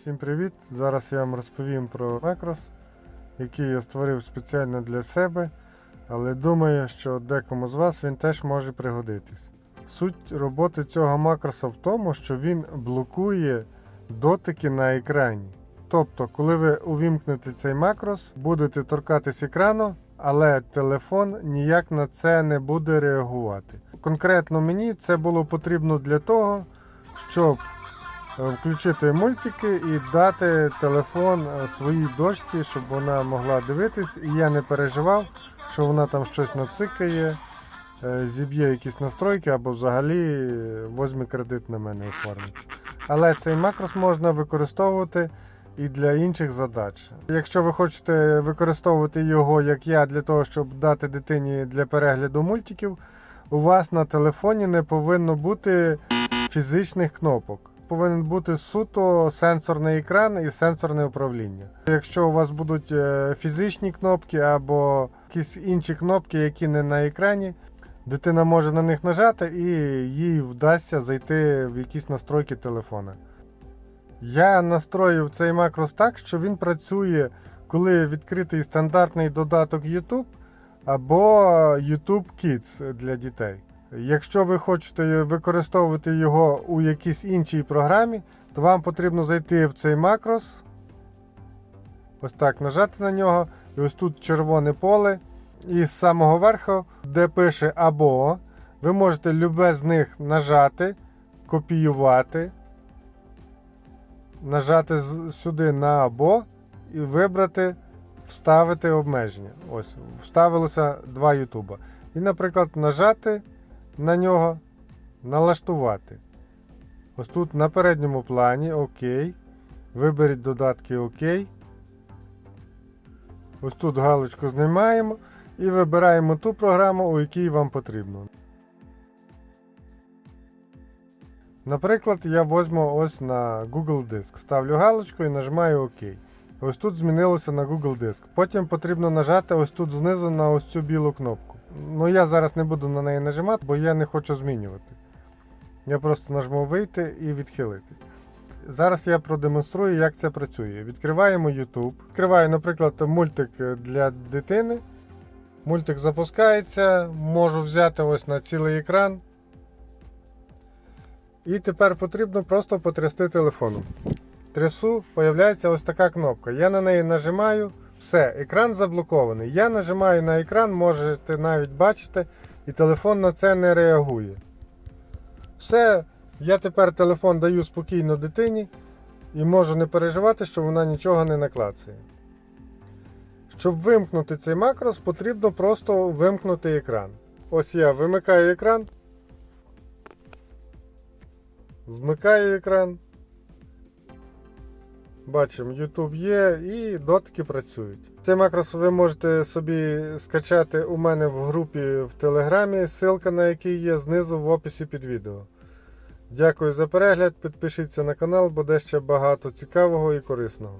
Всім привіт! Зараз я вам розповім про Macros, який я створив спеціально для себе, але думаю, що декому з вас він теж може пригодитись. Суть роботи цього макроса в тому, що він блокує дотики на екрані. Тобто, коли ви увімкнете цей макрос, будете торкатись екрану, але телефон ніяк на це не буде реагувати. Конкретно мені це було потрібно для того, щоб включити мультики і дати телефон е, своїй дочці, щоб вона могла дивитись, і я не переживав, що вона там щось нацикає, е, зіб'є якісь настройки або взагалі е, возьме кредит на мене оформить. Але цей макрос можна використовувати і для інших задач. Якщо ви хочете використовувати його, як я, для того, щоб дати дитині для перегляду мультиків, у вас на телефоні не повинно бути фізичних кнопок. Повинен бути суто сенсорний екран і сенсорне управління. Якщо у вас будуть е, фізичні кнопки або якісь інші кнопки, які не на екрані, дитина може на них нажати і їй вдасться зайти в якісь настройки телефона. Я настроїв цей макрос так, що він працює, коли відкритий стандартний додаток YouTube або YouTube Kids для дітей. Якщо ви хочете використовувати його у якійсь іншій програмі, то вам потрібно зайти в цей макрос. Ось так нажати на нього. І ось тут червоне поле. І з самого верху, де пише або, ви можете любе з них нажати, копіювати, нажати сюди на або і вибрати вставити обмеження. Ось, вставилося два Ютуба. І, наприклад, нажати на нього, налаштувати. Ось тут на передньому плані ОК. Виберіть додатки ОК. Ось тут галочку знімаємо і вибираємо ту програму, у якій вам потрібно. Наприклад, я возьму ось на Google Диск. Ставлю галочку і нажимаю ОК. Ось тут змінилося на Google Диск. Потім потрібно нажати ось тут знизу на ось цю білу кнопку. Ну я зараз не буду на неї нажимати, бо я не хочу змінювати. Я просто нажму вийти і відхилити. Зараз я продемонструю, як це працює. Відкриваємо YouTube. Відкриваю, наприклад, мультик для дитини. Мультик запускається, можу взяти ось на цілий екран. І тепер потрібно просто потрясти телефоном. Трясу, появляється ось така кнопка. Я на неї нажимаю, все, екран заблокований. Я нажимаю на екран, можете навіть бачити, і телефон на це не реагує. Все, я тепер телефон даю спокійно дитині і можу не переживати, що вона нічого не наклацає. Щоб вимкнути цей макрос, потрібно просто вимкнути екран. Ось я вимикаю екран. Вмикаю екран. Бачимо, YouTube є і дотики працюють. Цей макрос ви можете собі скачати у мене в групі в Телеграмі, ссылка на який є знизу в описі під відео. Дякую за перегляд, підпишіться на канал, буде ще багато цікавого і корисного.